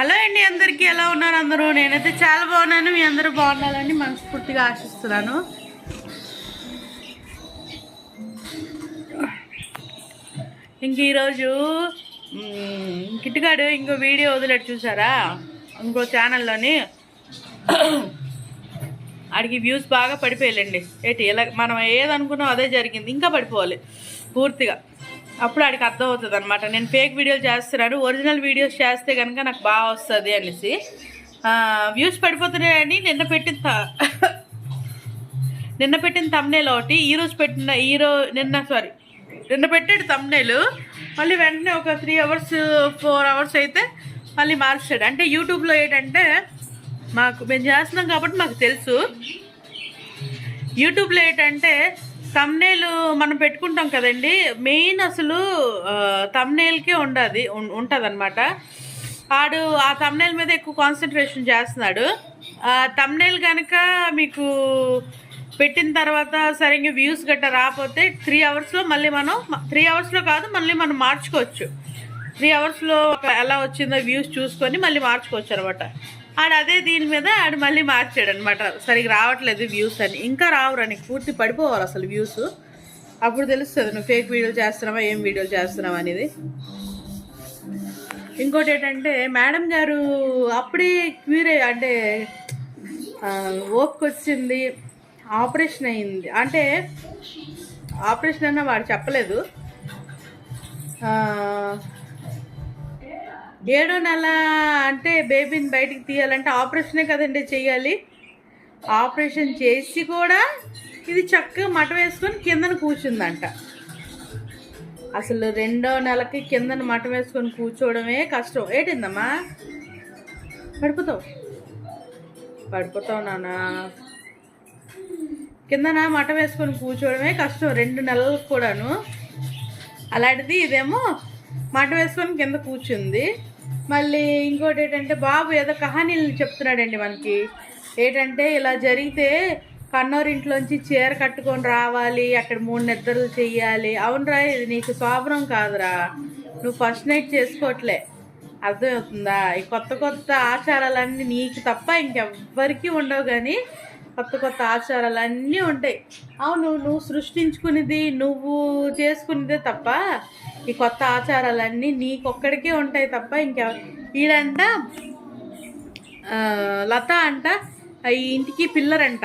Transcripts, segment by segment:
Hello అండి అందరికీ ఎలా ఉన్నారు అందరూ? నేనైతే చాలా బాగున్నాను. మీ అందరూ బాగుండాలని మనస్ఫూర్తిగా ఆశిస్తున్నాను. ఇంక ఈరోజు కిట్టుగాడు ఇంకో వీడియో వదిలేడు చూసారా? ఇంకో ఛానల్లోని ఆడికి వ్యూస్ బాగా పడిపోయాలండి ఏంటి ఎలా మనం ఏదనుకున్నాం అదే జరిగింది. ఇంకా పడిపోవాలి పూర్తిగా. అప్పుడు ఆడికి అర్థం అవుతుంది అనమాట నేను ఫేక్ వీడియోలు చేస్తున్నాను ఒరిజినల్ వీడియోస్ చేస్తే కనుక నాకు బాగా వస్తుంది అనేసి. వ్యూస్ పడిపోతున్నాయని నిన్న పెట్టిన త- నిన్న పెట్టిన తమ్నేల్ ఒకటి ఈరోజు పెట్టిన ఈరో నిన్న సారీ నిన్న పెట్టాడు తమ్నేలు మళ్ళీ వెంటనే ఒక త్రీ అవర్స్ ఫోర్ అవర్స్ అయితే మళ్ళీ మార్చాడు. అంటే యూట్యూబ్లో ఏంటంటే మాకు మేము చేస్తున్నాం కాబట్టి మాకు తెలుసు. యూట్యూబ్లో ఏంటంటే తమ్నేలు మనం పెట్టుకుంటాం కదండి మెయిన్ అసలు తమ్నేల్కే ఉండదు ఉంటుంది అనమాట ఆడు ఆ తమ్నేల్ మీద ఎక్కువ కాన్సన్ట్రేషన్ చేస్తున్నాడు. తమ్నేల్ కనుక మీకు పెట్టిన తర్వాత సరిగ్గా వ్యూస్ గట్రా రాకపోతే త్రీ అవర్స్లో మళ్ళీ మనం త్రీ అవర్స్లో కాదు మళ్ళీ మనం మార్చుకోవచ్చు. త్రీ అవర్స్లో ఎలా వచ్చిందో వ్యూస్ చూసుకొని మళ్ళీ మార్చుకోవచ్చు అనమాట ఆడు అదే దీని మీద ఆడు మళ్ళీ మార్చాడు అనమాట సరిగ్గా రావట్లేదు వ్యూస్ అని. ఇంకా రావురా నీకు పూర్తి పడిపోవాలి అసలు వ్యూస్ అప్పుడు తెలుస్తుంది నువ్వు ఫేక్ వీడియోలు చేస్తున్నావా ఏం వీడియోలు చేస్తున్నావా అనేది. ఇంకోటి ఏంటంటే మేడం గారు అప్పుడే క్యూర్ అంటే ఓపిక వచ్చింది ఆపరేషన్ అయింది. అంటే ఆపరేషన్ అన్న వాడు చెప్పలేదు. ఏడో నెల అంటే బేబీని బయటికి తీయాలంటే ఆపరేషనే కదండి చేయాలి. ఆపరేషన్ చేసి కూడా ఇది చక్కగా మట వేసుకొని కిందన కూర్చుందంట. అసలు రెండో నెలకి కిందన మట వేసుకొని కూర్చోవడమే కష్టం. ఏంటిందమ్మా? పడిపోతావు. పడిపోతావు నానా కిందన మట వేసుకొని కూర్చోవడమే కష్టం రెండు నెలలకు కూడాను. అలాంటిది ఇదేమో మట వేసుకొని కింద కూర్చుంది. మళ్ళీ ఇంకోటి ఏంటంటే బాబు ఏదో కహానీలు చెప్తున్నాడండి మనకి. ఏంటంటే ఇలా జరిగితే కన్నోరింట్లోంచి చీర కట్టుకొని రావాలి అక్కడ మూడు నిద్రలు చెయ్యాలి. అవునరా ఇది నీకు శోభనం కాదురా. నువ్వు ఫస్ట్ నైట్ చేసుకోవట్లే. అర్థమవుతుందా? ఈ కొత్త కొత్త ఆచారాలన్నీ నీకు తప్ప ఇంకెవ్వరికీ ఉండవు కానీ కొత్త కొత్త ఆచారాలు అన్నీ ఉంటాయి. అవును నువ్వు సృష్టించుకునేది నువ్వు చేసుకునేదే తప్ప ఈ కొత్త ఆచారాలన్నీ నీకొక్కడికే ఉంటాయి తప్ప ఇంకా వీడంట లత అంట ఈ ఇంటికి పిల్లరంట.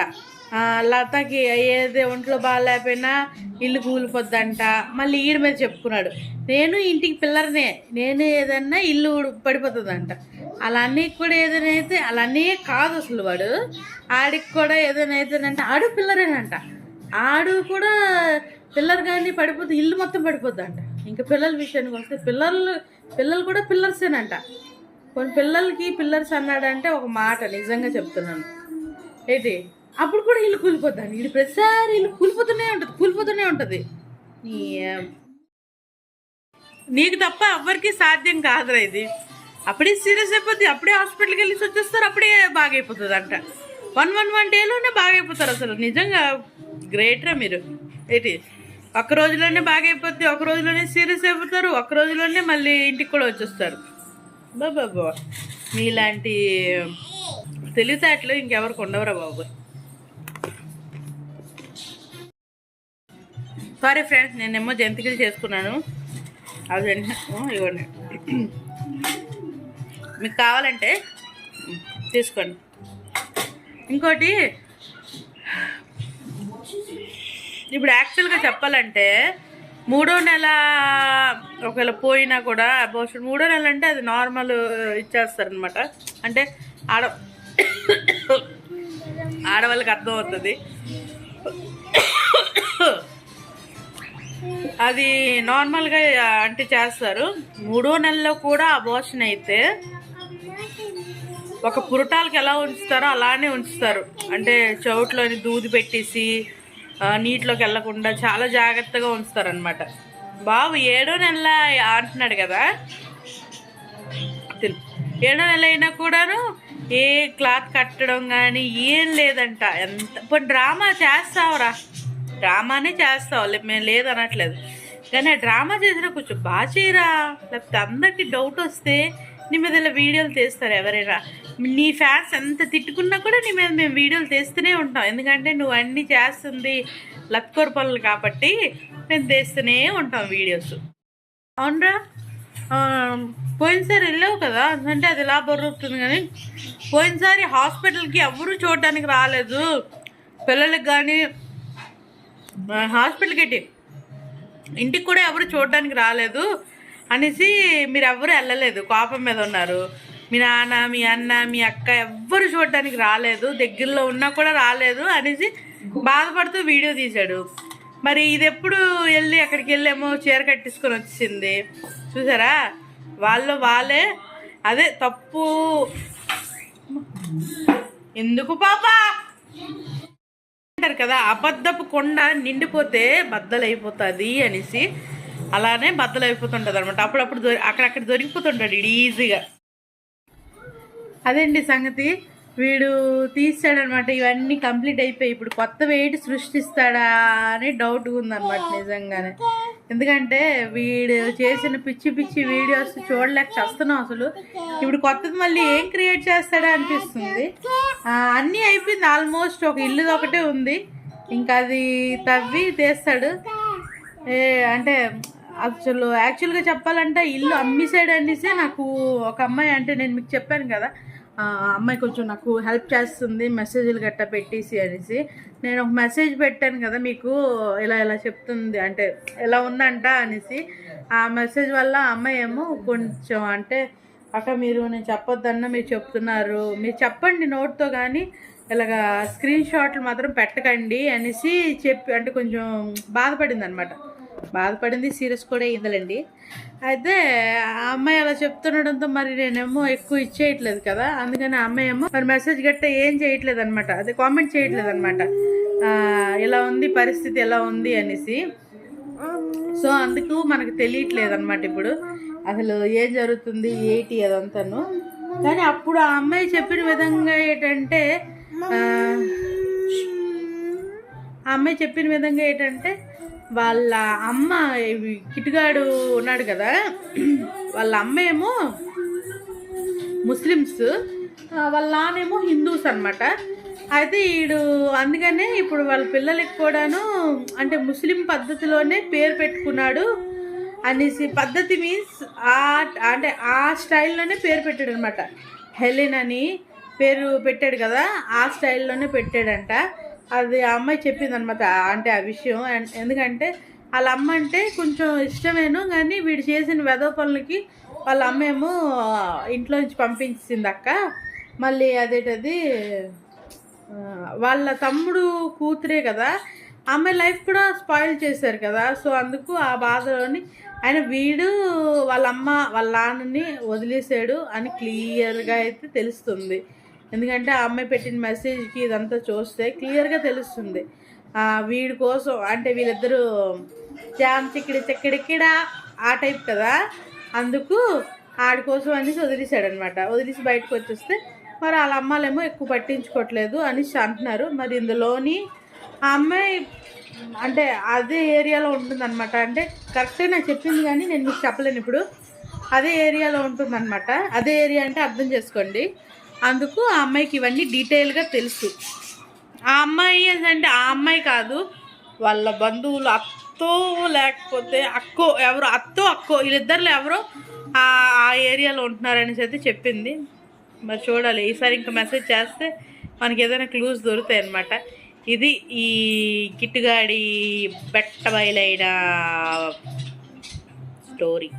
లతకి ఏది ఒంట్లో బాగాలేకపోయినా ఇల్లు కూలిపోద్దంట. మళ్ళీ ఈడ మీద చెప్పుకున్నాడు. నేను ఇంటికి పిల్లరనే. నేను ఏదన్నా ఇల్లు పడిపోతుందంట. అలా కూడా ఏదైనా అయితే అలా కాదు అసలు వాడు. ఆడికి కూడా ఏదైనాయితేనంటే ఆడు పిల్లరేనంట. ఆడు కూడా పిల్లర్ కానీ పడిపోతే ఇల్లు మొత్తం పడిపోద్దంట. ఇంకా పిల్లల విషయానికి వస్తే పిల్లలు పిల్లలు కూడా పిల్లర్సేనంట. కొన్ని పిల్లలకి పిల్లర్స్ అన్నాడంటే ఒక మాట నిజంగా చెప్తున్నాను. ఏంటి? అప్పుడు కూడా ఇల్లు కూలిపోద్దాను. ఇది ప్రతిసారి ఇల్లు కూలిపోతూనే ఉంటుంది కూలిపోతూనే ఉంటుంది. నీకు తప్ప ఎవ్వరికీ సాధ్యం కాదురా ఇది. అప్పుడే సీరియస్ అయిపోద్ది అప్పుడే హాస్పిటల్కి వెళ్ళి వచ్చేస్తారు అప్పుడే బాగైపోతుంది అంట వన్ వన్ వన్ డేలోనే బాగైపోతారు అసలు. నిజంగా గ్రేట్రా మీరు. ఏంటి? ఒక రోజులోనే బాగైపోద్ది ఒక రోజులోనే సీరియస్ అయిపోతారు ఒక్క రోజులోనే మళ్ళీ ఇంటికి కూడా వచ్చేస్తారు. బాబా మీలాంటి తెలివితేటలు ఇంకెవరికి ఉండవరా బాబు. సారీ ఫ్రెండ్స్ నేనేమో జంతికలు చేసుకున్నాను. అవి ఇవ్వండి. మీకు కావాలంటే తీసుకోండి. ఇంకోటి ఇప్పుడు యాక్చువల్గా చెప్పాలంటే మూడో నెల ఒకవేళ పోయినా కూడా అబోషన్ మూడో నెల అంటే అది నార్మల్ ఇచ్చేస్తారనమాట అంటే ఆడ ఆడవాళ్ళకి అర్థమవుతుంది. అది నార్మల్గా అంటే చేస్తారు. మూడో నెలలో కూడా అబోషన్ అయితే ఒక పురటాలకి ఎలా ఉంచుతారో అలానే ఉంచుతారు. అంటే చౌట్లోని దూది పెట్టేసి నీటిలోకి వెళ్ళకుండా చాలా జాగ్రత్తగా ఉంచుతారు అనమాట బాబు ఏడో నెల అంటున్నాడు కదా? ఏడో నెల అయినా కూడాను ఏ క్లాత్ కట్టడం కానీ ఏం లేదంట. ఎంత ఇప్పుడు డ్రామా చేస్తావురా. డ్రామానే చేస్తావు. మేము లేదనట్లేదు కానీ ఆ డ్రామా చేసినా కొంచెం బాగా చేయరా లేకపోతే అందరికి డౌట్ వస్తే నీ మీద ఇలా వీడియోలు తీస్తారు ఎవరైనా. నీ ఫ్యాన్స్ ఎంత తిట్టుకున్నా కూడా నీ మీద మేము వీడియోలు తీస్తూనే ఉంటాం. ఎందుకంటే నువ్వు అన్నీ చేస్తుంది లత్కోర్ పనులు కాబట్టి మేము తీస్తూనే ఉంటాం వీడియోస్. అవునరా? పోయినసారి వెళ్ళావు కదా? అంటే అది ఎలా బొర్రుతుంది కానీ పోయినసారి హాస్పిటల్కి ఎవరు చూడటానికి రాలేదు. పిల్లలకి కానీ హాస్పిటల్కి ఇంటికి కూడా ఎవరు చూడటానికి రాలేదు. అనేసి మీరు ఎవరు వెళ్ళలేదు కోపం మీద ఉన్నారు. మీ నాన్న మీ అన్న మీ అక్క ఎవ్వరు చూడడానికి రాలేదు. దగ్గరలో ఉన్నా కూడా రాలేదు అనేసి బాధపడుతూ వీడియో తీశాడు. మరి ఇది ఎప్పుడు వెళ్ళి అక్కడికి వెళ్ళేమో చీర కట్టించుకొని వచ్చింది చూసారా? వాళ్ళు వాళ్ళే. అదే తప్పు. ఎందుకు పాపా? అంటారు కదా అబద్ధపు కొండ నిండిపోతే బద్దలైపోతుంది అనేసి అలానే బద్దలైపోతుంటుంది అనమాట అప్పుడప్పుడు దొరి అక్కడక్కడ దొరికిపోతుంటాడు ఈడు ఈజీగా. అదండి సంగతి? వీడు తీస్తాడనమాట ఇవన్నీ కంప్లీట్ అయిపోయి ఇప్పుడు కొత్త వెయిట్ సృష్టిస్తాడా అని డౌట్ ఉందన్నమాట నిజంగానే. ఎందుకంటే వీడు చేసిన పిచ్చి పిచ్చి వీడియోస్ చూడలేక చేస్తున్నాం అసలు. ఇప్పుడు కొత్తది మళ్ళీ ఏం క్రియేట్ చేస్తాడా అనిపిస్తుంది. అన్నీ అయిపోయింది ఆల్మోస్ట్ ఒక ఇల్లు ఒకటే ఉంది. ఇంకా అది తవ్వి తీస్తాడు. ఏ అంటే అసలు యాక్చువల్గా చెప్పాలంటే ఇల్లు అమ్మేసాడు అనేసి నాకు ఒక అమ్మాయి అంటే నేను మీకు చెప్పాను కదా. అమ్మాయి కొంచెం నాకు హెల్ప్ చేస్తుంది మెసేజ్లు గట్టా పెట్టేసి అనేసి. నేను ఒక మెసేజ్ పెట్టాను కదా మీకు ఇలా ఇలా చెప్తుంది అంటే ఎలా ఉందంట అనేసి. ఆ మెసేజ్ వల్ల ఆ అమ్మాయి ఏమో కొంచెం అంటే అక్క మీరు నేను చెప్పొద్దన్నా మీరు చెప్తున్నారు. మీరు చెప్పండి నోట్తో కానీ ఇలాగా స్క్రీన్ షాట్లు మాత్రం పెట్టకండి అనేసి చెప్పి అంటే కొంచెం బాధపడింది అనమాట బాధపడింది సీరియస్ కూడా అయిందిలేండి. అయితే ఆ అమ్మాయి అలా చెప్తుండడంతో మరి నేనేమో ఎక్కువ ఇచ్చేయట్లేదు కదా అందుకని ఆ అమ్మాయి ఏమో మరి మెసేజ్ గట్ట ఏం చేయట్లేదు అనమాట అదే కామెంట్ చేయట్లేదు అనమాట ఇలా ఉంది పరిస్థితి ఎలా ఉంది అనేసి. సో అందుకు మనకు తెలియట్లేదు అనమాట ఇప్పుడు. అసలు ఏం జరుగుతుంది ఏంటి అదంతాను. కానీ అప్పుడు ఆ అమ్మాయి చెప్పిన విధంగా ఏంటంటే ఆ, ఆ అమ్మాయి చెప్పిన విధంగా ఏంటంటే వాళ్ళ అమ్మ ఇవి కిటుగాడు ఉన్నాడు కదా వాళ్ళ అమ్మ ఏమో ముస్లిమ్స్ వాళ్ళ నానేమో హిందూస్ అనమాట అయితే వీడు అందుకనే ఇప్పుడు వాళ్ళ పిల్లలకి కూడాను అంటే ముస్లిం పద్ధతిలోనే పేరు పెట్టుకున్నాడు అనేసి పద్ధతి మీన్స్ ఆ అంటే ఆ స్టైల్లోనే పేరు పెట్టాడు అనమాట హెలెన్ అని పేరు పెట్టాడు కదా ఆ స్టైల్లోనే పెట్టాడంట. అది ఆ అమ్మాయి చెప్పింది అనమాట అంటే ఆ విషయం. ఎందుకంటే వాళ్ళ అమ్మ అంటే కొంచెం ఇష్టమేను కానీ వీడు చేసిన వెధవ పనులకి వాళ్ళ అమ్మ ఏమో ఇంట్లో నుంచి పంపించింది అక్క. మళ్ళీ అదేటది వాళ్ళ తమ్ముడు కూతురే కదా ఆమె లైఫ్ కూడా స్పాయిల్ చేశారు కదా. సో అందుకు ఆ బాధలోని ఆయన వీడు వాళ్ళ అమ్మ వాళ్ళ నాన్నని వదిలేసాడు అని క్లియర్గా అయితే తెలుస్తుంది. ఎందుకంటే ఆ అమ్మాయి పెట్టిన మెసేజ్కి ఇదంతా చూస్తే క్లియర్గా తెలుస్తుంది. వీడి కోసం అంటే వీళ్ళిద్దరూ జామ్ చిక్కిడి చిక్కిడికిడా ఆ టైప్ కదా? అందుకు ఆడి కోసం అనేసి వదిలేశాడు అనమాట వదిలేసి బయటకు వచ్చేస్తే మరి వాళ్ళ అమ్మాలేమో ఎక్కువ పట్టించుకోవట్లేదు అనేసి అంటున్నారు. మరి ఇందులోని ఆ అమ్మాయి అంటే అదే ఏరియాలో ఉంటుందన్నమాట. అంటే కరెక్ట్గా నాకు చెప్పింది కానీ నేను మీకు చెప్పలేను ఇప్పుడు. అదే ఏరియాలో ఉంటుందన్నమాట. అదే ఏరియా అంటే అర్థం చేసుకోండి. అందుకు ఆ అమ్మాయికి ఇవన్నీ డీటెయిల్గా తెలుసు. ఆ అమ్మాయి అంటే ఆ అమ్మాయి కాదు వాళ్ళ బంధువులు అత్తో లేకపోతే అక్కో ఎవరో అత్తో అక్కో వీళ్ళిద్దరిలో ఎవరో ఆ ఏరియాలో ఉంటున్నారనేసి అయితే చెప్పింది. మరి చూడాలి ఈసారి ఇంకా మెసేజ్ చేస్తే మనకి ఏదైనా క్లూస్ దొరుకుతాయి అన్నమాట ఇది ఈ కిట్టుగాడి బెట్ట బయలైన స్టోరీ.